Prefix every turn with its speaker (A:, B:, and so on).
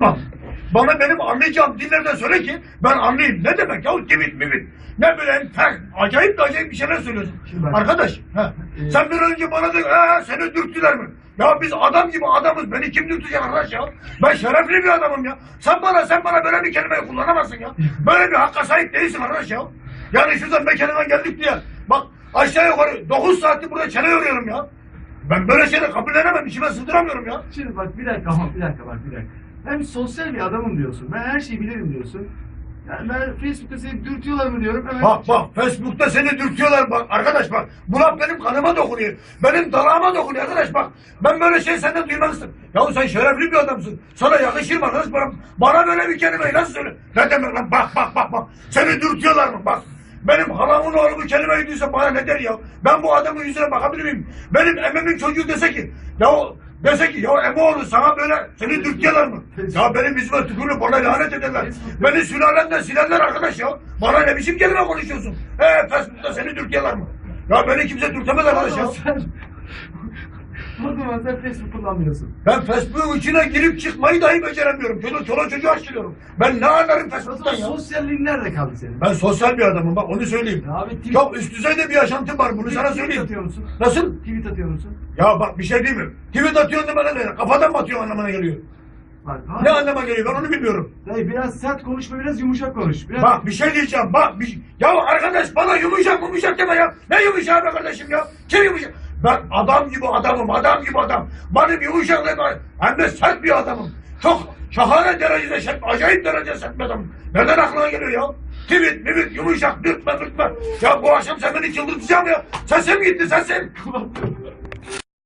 A: Bak, Bana benim anlayacağım dillerden söyle ki ben anlayayım. Ne demek ya kimit mimit? Ne böyle enfer, acayip de acayip bir şeyler söylüyorsun.
B: Bak-
A: Arkadaş, ha,
B: Ee,
A: sen bir önce bana de, "Ee, seni dürttüler mi? Ya biz adam gibi adamız. Beni kim dürtecek arkadaş ya? Ben şerefli bir adamım ya. Sen bana sen bana böyle bir kelimeyi kullanamazsın ya. Böyle bir hakka sahip değilsin arkadaş ya. Yani şuradan mekanıma geldik diye. Bak aşağı yukarı 9 saattir burada çene yoruyorum ya. Ben böyle şeyleri kabullenemem. içime sığdıramıyorum ya.
B: Şimdi bak bir dakika ama bir dakika bak bir dakika. Ben sosyal bir adamım diyorsun. Ben her şeyi bilirim diyorsun. Yani ben Facebook'ta seni dürtüyorlar mı diyorum. Hemen
A: Bak bak Facebook'ta seni dürtüyorlar bak arkadaş bak. Bu laf benim kanıma dokunuyor. Benim dalağıma dokunuyor arkadaş bak. Ben böyle şey senden duymak istedim. Yahu sen şerefli bir adamsın. Sana yakışır mı arkadaş bana, bana böyle bir kelimeyi nasıl söyle? Ne demek lan bak bak bak bak. Seni dürtüyorlar mı bak. Benim halamın oğlu bu kelimeyi duysa bana ne der ya? Ben bu adamın yüzüne bakabilir miyim? Benim ememin çocuğu dese ki ya o dese ki ya Emoğlu sana böyle seni dürtüyorlar mı? Ya benim yüzüme tükürüp bana lanet ederler. Beni sülalemden silerler arkadaş ya. Bana ne biçim kelime konuşuyorsun? He Facebook'ta seni dürtüyorlar mı? Ya beni kimse dürtemez arkadaş ya.
B: O sen Facebook kullanmıyorsun.
A: Ben Facebook'un içine girip çıkmayı dahi beceremiyorum. Çoluk çoluk çocuğu açtırıyorum. Ben ne anlarım Facebook'tan ya?
B: sosyalliğin nerede kaldı senin?
A: Ben sosyal bir adamım bak onu söyleyeyim.
B: Ya abi tweet,
A: Çok üst düzeyde bir yaşantım var bunu
B: tweet-
A: sana
B: tweet
A: söyleyeyim.
B: atıyor musun?
A: Nasıl?
B: Tweet atıyor musun?
A: Ya bak bir şey değil mi? Tweet atıyorsun bana ne? Kafadan mı atıyorsun anlamına geliyor?
B: Bak,
A: Ne anlama geliyor ben onu bilmiyorum.
B: dayı biraz sert konuşma biraz yumuşak konuş. Biraz...
A: Bak bir şey diyeceğim bak bir Ya arkadaş bana yumuşak yumuşak deme ya. Ne yumuşak be kardeşim ya? Kim yumuşak? Ben adam gibi adamım adam gibi adam. Benim yumuşak deme. Hem de sert bir adamım. Çok şahane derecede sert, acayip derecede sert bir adamım. Nereden aklına geliyor ya? Tweet, mimik, yumuşak, dürtme, dürtme. Ya bu akşam sen beni çıldırtacaksın ya. Sesim gitti sesim.